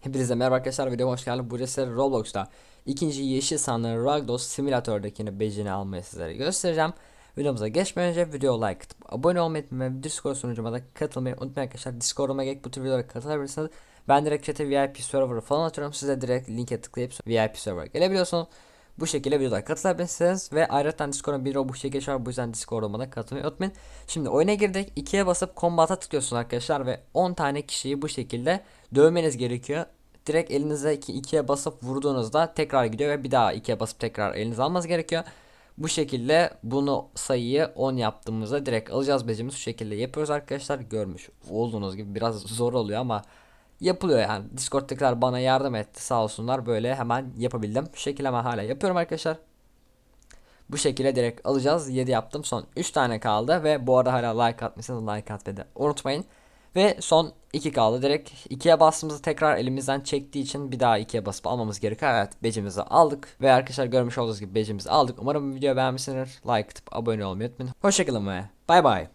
Hepinize merhaba arkadaşlar videoma hoş geldiniz. Bu size Roblox'ta ikinci yeşil sandığı Ragdos simülatördekini becini almayı sizlere göstereceğim. Videomuza geçmeden önce video like atıp abone olmayı ve Discord sunucuma da katılmayı unutmayın arkadaşlar. Discord'uma gelip bu tür videolara katılabilirsiniz. Ben direkt chat'e VIP server falan atıyorum. Size direkt linke tıklayıp VIP server'a gelebiliyorsunuz. Bu şekilde videolara katılabilirsiniz ve ayrıca Discord'a bir Robux çekiliş var. Bu yüzden Discord'uma da katılmayı unutmayın. Şimdi oyuna girdik. 2'ye basıp combat'a tıklıyorsunuz arkadaşlar ve 10 tane kişiyi bu şekilde dövmeniz gerekiyor. Direkt elinize 2'ye basıp vurduğunuzda tekrar gidiyor ve bir daha 2'ye basıp tekrar elinize almanız gerekiyor. Bu şekilde bunu sayıyı 10 yaptığımızda direkt alacağız becimiz şu şekilde yapıyoruz arkadaşlar. Görmüş olduğunuz gibi biraz zor oluyor ama yapılıyor yani. Discord'takiler bana yardım etti sağ olsunlar böyle hemen yapabildim. Şu şekilde hemen hala yapıyorum arkadaşlar. Bu şekilde direkt alacağız. 7 yaptım. Son 3 tane kaldı ve bu arada hala like atmışsınız. Like atmayı da unutmayın. Ve son 2 kaldı. Direkt 2'ye bastığımızda tekrar elimizden çektiği için bir daha 2'ye basıp almamız gerekiyor. Evet becimizi aldık. Ve arkadaşlar görmüş olduğunuz gibi becimizi aldık. Umarım videoyu beğenmişsinizdir. Like atıp abone olmayı unutmayın. Hoşçakalın ve bay bay.